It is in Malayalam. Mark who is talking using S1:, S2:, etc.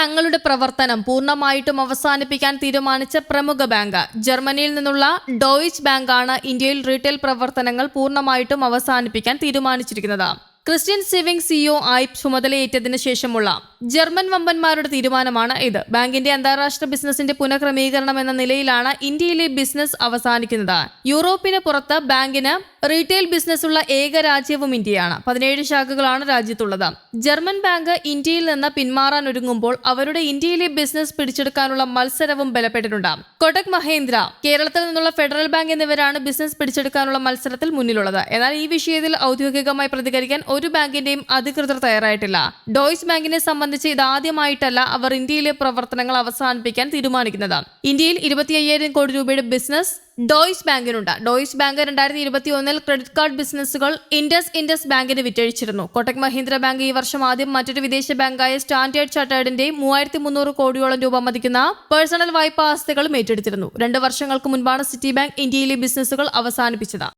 S1: തങ്ങളുടെ പ്രവർത്തനം പൂർണമായിട്ടും അവസാനിപ്പിക്കാൻ തീരുമാനിച്ച പ്രമുഖ ബാങ്ക്. ജർമ്മനിയിൽ നിന്നുള്ള ഡോയിച്ച് ബാങ്കാണ് ഇന്ത്യയിൽ റീറ്റെയിൽ പ്രവർത്തനങ്ങൾ പൂർണമായിട്ടും അവസാനിപ്പിക്കാൻ തീരുമാനിച്ചിരിക്കുന്നത്. ക്രിസ്ത്യൻ സേവിംഗ് സിഇഒ ആയി ചുമതലയേറ്റതിനു ശേഷമുള്ള ജർമ്മൻ വമ്പന്മാരുടെ തീരുമാനമാണ് ഇത്. ബാങ്കിന്റെ അന്താരാഷ്ട്ര ബിസിനസിന്റെ പുനഃക്രമീകരണം എന്ന നിലയിലാണ് ഇന്ത്യയിലെ ബിസിനസ് അവസാനിക്കുന്നത്. യൂറോപ്പിന് പുറത്ത് ബാങ്കിന് റീറ്റെയിൽ ബിസിനസ് ഉള്ള ഏക രാജ്യവും ഇന്ത്യയാണ്. പതിനേഴ് ശാഖകളാണ് രാജ്യത്തുള്ളത്. ജർമ്മൻ ബാങ്ക് ഇന്ത്യയിൽ നിന്ന് പിന്മാറാൻ ഒരുങ്ങുമ്പോൾ അവരുടെ ഇന്ത്യയിലെ ബിസിനസ് പിടിച്ചെടുക്കാനുള്ള മത്സരവും ബലപ്പെട്ടിട്ടുണ്ട്. കൊടക് മഹേന്ദ്ര കേരളത്തിൽ നിന്നുള്ള ഫെഡറൽ ബാങ്ക് എന്നിവരാണ് ബിസിനസ് പിടിച്ചെടുക്കാനുള്ള മത്സരത്തിൽ മുന്നിലുള്ളത്. എന്നാൽ ഈ വിഷയത്തിൽ ഔദ്യോഗികമായി പ്രതികരിക്കാൻ ഒരു ബാങ്കിന്റെയും അധികൃതർ തയ്യാറായിട്ടില്ല. ഡോയ്സ് ബാങ്കിനെ സംബന്ധിച്ച് ഇതാദ്യമായിട്ടല്ല അവർ ഇന്ത്യയിലെ പ്രവർത്തനങ്ങൾ അവസാനിപ്പിക്കാൻ തീരുമാനിക്കുന്നത്. ഇന്ത്യയിൽ ഇരുപത്തി കോടി രൂപയുടെ ബിസിനസ് ഡോയ്സ് ബാങ്കിനുണ്ട്. ഡോയ്സ് ബാങ്ക് രണ്ടായിരത്തി ഇരുപത്തി ഒന്നിൽ ക്രെഡിറ്റ് കാർഡ് ബിസിനസ്സുകൾ ഇൻഡസ് ഇൻഡസ് ബാങ്കിന് വിറ്റഴിച്ചിരുന്നു. കൊട്ടക് മഹീന്ദ്ര ബാങ്ക് ഈ വർഷം ആദ്യം മറ്റൊരു വിദേശ ബാങ്കായ സ്റ്റാൻഡേർഡ് ചാർട്ടേഡിന്റെ മൂവായിരത്തി മുന്നൂറ് കോടിയോളം രൂപ മതിക്കുന്ന പേഴ്സണൽ വായ്പാ ആസ്തികളും ഏറ്റെടുത്തിരുന്നു. രണ്ട് വർഷങ്ങൾക്ക് മുൻപാണ് സിറ്റി ബാങ്ക് ഇന്ത്യയിലെ ബിസിനസ്സുകൾ അവസാനിപ്പിച്ചത്.